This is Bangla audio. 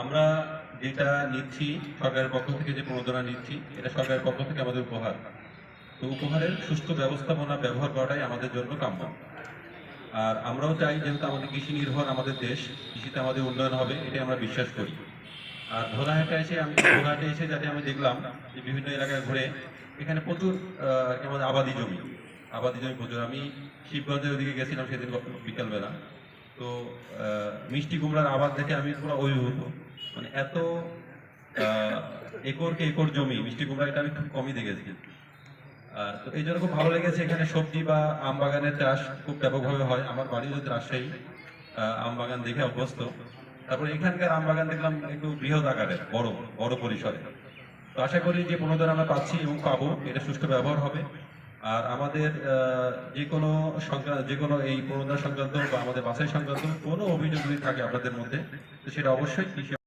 আমরা যেটা নিচ্ছি, সরকারের পক্ষ থেকে যে প্রণোদনা নিচ্ছি, এটা সরকারের পক্ষ থেকে আমাদের উপহার। তো উপহারের সুষ্ঠু ব্যবস্থাপনা ব্যবহার করাটাই আমাদের জন্য কাম্য। আর আমরাও চাই যেহেতু আমাদের কৃষি নির্ভর আমাদের দেশ, কৃষিতে আমাদের উন্নয়ন হবে, এটাই আমরা বিশ্বাস করি। আর ভোলাহাটে এসে আমি ভোলাহাটে এসে যাতে আমি দেখলাম যে বিভিন্ন এলাকায় ঘুরে এখানে প্রচুর আমাদের আবাদি জমি আবাদি জমি প্রচুর। আমি শিবগঞ্জের ওদিকে গেছিলাম সেদিন বিকালবেলা। তো মিষ্টি কুমড়ার আবাদ দেখে আমি পুরো অভিভূত। মানে এত একরকে একর জমি, মিষ্টি কুমড়া এটা আমি খুব কমই দেখেছি আর তো এই জন্য খুব ভালো লেগেছে এখানে সবজি বা আম বাগানের চাষ খুব ব্যাপকভাবে হয়। আমার বাড়ি যদি রাজশাহী আম বাগান দেখে অভ্যস্ত। তারপরে এখানকার আম বাগান দেখলাম একটু বৃহৎ আকারের বড় বড় পরিসরে। তো আশা করি যে প্রণোদনা আমরা পাচ্ছি এবং পাবো। এটা সুষ্ঠু ব্যবহার হবে। আর আমাদের যে কোনো সংক্রান্ত, যে কোনো এই করোনা সংক্রান্ত বা আমাদের বাসায় সংক্রান্ত কোনো অভিযোগ যদি থাকে আপনাদের মধ্যে, তো সেটা অবশ্যই কৃষি